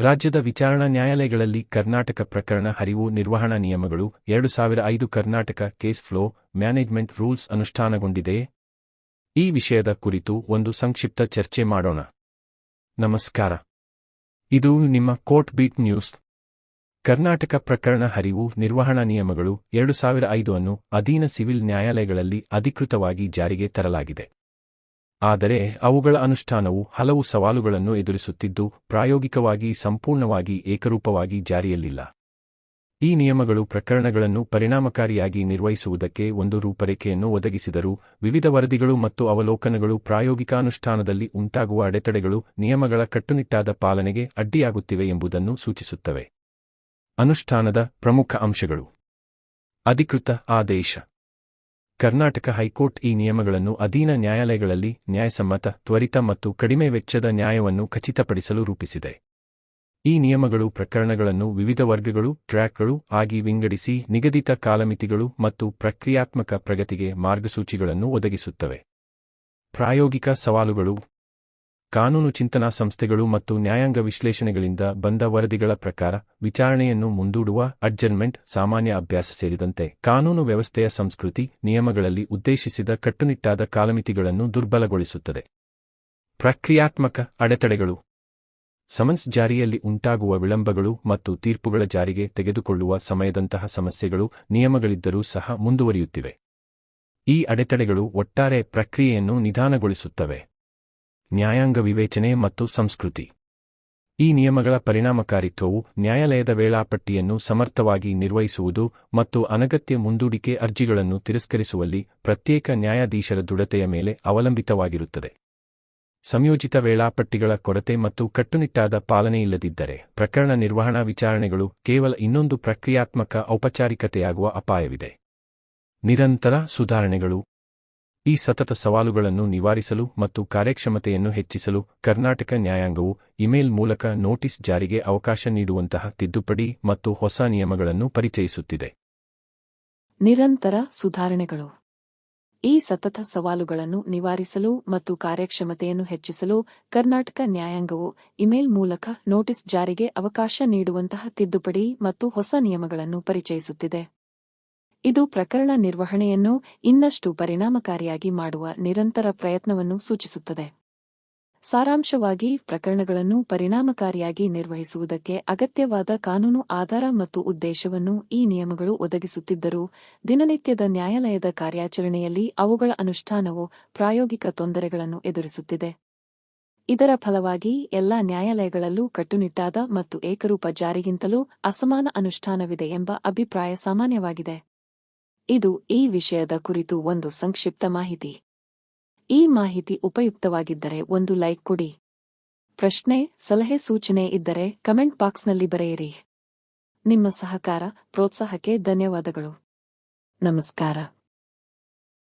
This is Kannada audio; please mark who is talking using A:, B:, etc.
A: ರಾಜ್ಯದ ವಿಚಾರಣಾ ನ್ಯಾಯಾಲಯಗಳಲ್ಲಿ ಕರ್ನಾಟಕ ಪ್ರಕರಣ ಹರಿವು ನಿರ್ವಹಣಾ ನಿಯಮಗಳು, ಎರಡು ಸಾವಿರ ಐದು Karnataka case flow management rules ಅನುಷ್ಠಾನಗೊಂಡಿದೆಯೇ ಈ ವಿಷಯದ ಕುರಿತು ಒಂದು ಸಂಕ್ಷಿಪ್ತ ಚರ್ಚೆ ಮಾಡೋಣ. ನಮಸ್ಕಾರ. ಇದು ನಿಮ್ಮ ಕೋರ್ಟ್ ಬೀಟ್ ನ್ಯೂಸ್. ಕರ್ನಾಟಕ ಪ್ರಕರಣ ಹರಿವು ನಿರ್ವಹಣಾ ನಿಯಮಗಳು, ಎರಡು ಸಾವಿರ ಐದು ಅನ್ನು ಅಧೀನ ಸಿವಿಲ್ ನ್ಯಾಯಾಲಯಗಳಲ್ಲಿ ಅಧಿಕೃತವಾಗಿ ಜಾರಿಗೆ ತರಲಾಗಿದೆ. ಆದರೆ ಅವುಗಳ ಅನುಷ್ಠಾನವು ಹಲವು ಸವಾಲುಗಳನ್ನು ಎದುರಿಸುತ್ತಿದ್ದು ಪ್ರಾಯೋಗಿಕವಾಗಿ ಸಂಪೂರ್ಣವಾಗಿ ಏಕರೂಪವಾಗಿ ಜಾರಿಯಲ್ಲಿಲ್ಲ. ಈ ನಿಯಮಗಳು ಪ್ರಕರಣಗಳನ್ನು ಪರಿಣಾಮಕಾರಿಯಾಗಿ ನಿರ್ವಹಿಸುವುದಕ್ಕೆ ಒಂದು ರೂಪರೇಖೆಯನ್ನು ಒದಗಿಸಿದರೂ ವಿವಿಧ ವರದಿಗಳು ಮತ್ತು ಅವಲೋಕನಗಳು ಪ್ರಾಯೋಗಿಕ ಅನುಷ್ಠಾನದಲ್ಲಿ ಉಂಟಾಗುವ ಅಡೆತಡೆಗಳು ನಿಯಮಗಳ ಕಟ್ಟುನಿಟ್ಟಾದ ಪಾಲನೆಗೆ ಅಡ್ಡಿಯಾಗುತ್ತಿವೆ ಎಂಬುದನ್ನು ಸೂಚಿಸುತ್ತವೆ. ಅನುಷ್ಠಾನದ ಪ್ರಮುಖ ಅಂಶಗಳು. ಅಧಿಕೃತ ಆದೇಶ. ಕರ್ನಾಟಕ ಹೈಕೋರ್ಟ್ ಈ ನಿಯಮಗಳನ್ನು ಅಧೀನ ನ್ಯಾಯಾಲಯಗಳಲ್ಲಿ ನ್ಯಾಯಸಮ್ಮತ, ತ್ವರಿತ ಮತ್ತು ಕಡಿಮೆ ವೆಚ್ಚದ ನ್ಯಾಯವನ್ನು ಖಚಿತಪಡಿಸಲು ರೂಪಿಸಿದೆ. ಈ ನಿಯಮಗಳು ಪ್ರಕರಣಗಳನ್ನು ವಿವಿಧ ವರ್ಗಗಳು, ಟ್ರ್ಯಾಕ್ಗಳು ಆಗಿ ವಿಂಗಡಿಸಿ ನಿಗದಿತ ಕಾಲಮಿತಿಗಳು ಮತ್ತು ಪ್ರಕ್ರಿಯಾತ್ಮಕ ಪ್ರಗತಿಗೆ ಮಾರ್ಗಸೂಚಿಗಳನ್ನು ಒದಗಿಸುತ್ತವೆ. ಪ್ರಾಯೋಗಿಕ ಸವಾಲುಗಳು ಕಾನೂನು ಚಿಂತನಾ ಸಂಸ್ಥೆಗಳು ಮತ್ತು ನ್ಯಾಯಾಂಗ ವಿಶ್ಲೇಷಣೆಗಳಿಂದ ಬಂದ ವರದಿಗಳ ಪ್ರಕಾರ ವಿಚಾರಣೆಯನ್ನು ಮುಂದೂಡುವ ಅಡ್ಜರ್ಮೆಂಟ್ ಸಾಮಾನ್ಯ ಅಭ್ಯಾಸ ಸೇರಿದಂತೆ ಕಾನೂನು ವ್ಯವಸ್ಥೆಯ ಸಂಸ್ಕೃತಿ ನಿಯಮಗಳಲ್ಲಿ ಉದ್ದೇಶಿಸಿದ ಕಟ್ಟುನಿಟ್ಟಾದ ಕಾಲಮಿತಿಗಳನ್ನು ದುರ್ಬಲಗೊಳಿಸುತ್ತದೆ. ಪ್ರಕ್ರಿಯಾತ್ಮಕ ಅಡೆತಡೆಗಳು. ಸಮನ್ಸ್ ಜಾರಿಯಲ್ಲಿ ಉಂಟಾಗುವ ವಿಳಂಬಗಳು ಮತ್ತು ತೀರ್ಪುಗಳ ಜಾರಿಗೆ ತೆಗೆದುಕೊಳ್ಳುವ ಸಮಯದಂತಹ ಸಮಸ್ಯೆಗಳು ನಿಯಮಗಳಿದ್ದರೂ ಸಹ ಮುಂದುವರಿಯುತ್ತಿವೆ. ಈ ಅಡೆತಡೆಗಳು ಒಟ್ಟಾರೆ ಪ್ರಕ್ರಿಯೆಯನ್ನು ನಿಧಾನಗೊಳಿಸುತ್ತವೆ. ನ್ಯಾಯಾಂಗ ವಿವೇಚನೆ ಮತ್ತು ಸಂಸ್ಕೃತಿ. ಈ ನಿಯಮಗಳ ಪರಿಣಾಮಕಾರಿತ್ವವು ನ್ಯಾಯಾಲಯದ ವೇಳಾಪಟ್ಟಿಯನ್ನು ಸಮರ್ಥವಾಗಿ ನಿರ್ವಹಿಸುವುದು ಮತ್ತು ಅನಗತ್ಯ ಮುಂದೂಡಿಕೆ ಅರ್ಜಿಗಳನ್ನು ತಿರಸ್ಕರಿಸುವಲ್ಲಿ ಪ್ರತ್ಯೇಕ ನ್ಯಾಯಾಧೀಶರ ದೃಢತೆಯ ಮೇಲೆ ಅವಲಂಬಿತವಾಗಿರುತ್ತದೆ. ಸಂಯೋಜಿತ ವೇಳಾಪಟ್ಟಿಗಳ ಕೊರತೆ ಮತ್ತು ಕಟ್ಟುನಿಟ್ಟಾದ ಪಾಲನೆಯಿಲ್ಲದಿದ್ದರೆ ಪ್ರಕರಣ ನಿರ್ವಹಣಾ ವಿಚಾರಣೆಗಳು ಕೇವಲ ಇನ್ನೊಂದು ಪ್ರಕ್ರಿಯಾತ್ಮಕ ಔಪಚಾರಿಕತೆಯಾಗುವ ಅಪಾಯವಿದೆ. ನಿರಂತರ ಸುಧಾರಣೆಗಳು ಈ ಸತತ ಸವಾಲುಗಳನ್ನು ನಿವಾರಿಸಲು ಮತ್ತು ಕಾರ್ಯಕ್ಷಮತೆಯನ್ನು ಹೆಚ್ಚಿಸಲು ಕರ್ನಾಟಕ ನ್ಯಾಯಾಂಗವು ಇಮೇಲ್ ಮೂಲಕ ನೋಟಿಸ್ ಜಾರಿಗೆ ಅವಕಾಶ ನೀಡುವಂತಹ ತಿದ್ದುಪಡಿ ಮತ್ತು ಹೊಸ ನಿಯಮಗಳನ್ನು ಪರಿಚಯಿಸುತ್ತಿದೆ.
B: ನಿರಂತರ ಸುಧಾರಣೆಗಳು. ಈ ಸತತ ಸವಾಲುಗಳನ್ನು ನಿವಾರಿಸಲು ಮತ್ತು ಕಾರ್ಯಕ್ಷಮತೆಯನ್ನು ಹೆಚ್ಚಿಸಲು ಕರ್ನಾಟಕ ನ್ಯಾಯಾಂಗವು ಇಮೇಲ್ ಮೂಲಕ ನೋಟಿಸ್ ಜಾರಿಗೆ ಅವಕಾಶ ನೀಡುವಂತಹ ತಿದ್ದುಪಡಿ ಮತ್ತು ಹೊಸ ನಿಯಮಗಳನ್ನು ಪರಿಚಯಿಸುತ್ತಿದೆ. ಇದು ಪ್ರಕರಣ ನಿರ್ವಹಣೆಯನ್ನು ಇನ್ನಷ್ಟು ಪರಿಣಾಮಕಾರಿಯಾಗಿ ಮಾಡುವ ನಿರಂತರ ಪ್ರಯತ್ನವನ್ನು ಸೂಚಿಸುತ್ತದೆ. ಸಾರಾಂಶವಾಗಿ, ಪ್ರಕರಣಗಳನ್ನು ಪರಿಣಾಮಕಾರಿಯಾಗಿ ನಿರ್ವಹಿಸುವುದಕ್ಕೆ ಅಗತ್ಯವಾದ ಕಾನೂನು ಆಧಾರ ಮತ್ತು ಉದ್ದೇಶವನ್ನು ಈ ನಿಯಮಗಳು ಒದಗಿಸುತ್ತಿದ್ದರೂ, ದಿನನಿತ್ಯದ ನ್ಯಾಯಾಲಯದ ಕಾರ್ಯಾಚರಣೆಯಲ್ಲಿ ಅವುಗಳ ಅನುಷ್ಠಾನವು ಪ್ರಾಯೋಗಿಕ ತೊಂದರೆಗಳನ್ನು ಎದುರಿಸುತ್ತಿದೆ. ಇದರ ಫಲವಾಗಿ, ಎಲ್ಲಾ ನ್ಯಾಯಾಲಯಗಳಲ್ಲೂ ಕಟ್ಟುನಿಟ್ಟಾದ ಮತ್ತು ಏಕರೂಪ ಜಾರಿಗಿಂತಲೂ ಅಸಮಾನ ಅನುಷ್ಠಾನವಿದೆ ಎಂಬ ಅಭಿಪ್ರಾಯ ಸಾಮಾನ್ಯವಾಗಿದೆ. ಇದು ಈ ವಿಷಯದ ಕುರಿತು ಒಂದು ಸಂಕ್ಷಿಪ್ತ ಮಾಹಿತಿ. ಈ ಮಾಹಿತಿ ಉಪಯುಕ್ತವಾಗಿದ್ದರೆ ಒಂದು ಲೈಕ್ ಕೊಡಿ. ಪ್ರಶ್ನೆ, ಸಲಹೆ, ಸೂಚನೆ ಇದ್ದರೆ ಕಮೆಂಟ್ ಬಾಕ್ಸ್ನಲ್ಲಿ ಬರೆಯಿರಿ. ನಿಮ್ಮ ಸಹಕಾರ, ಪ್ರೋತ್ಸಾಹಕ್ಕೆ ಧನ್ಯವಾದಗಳು. ನಮಸ್ಕಾರ.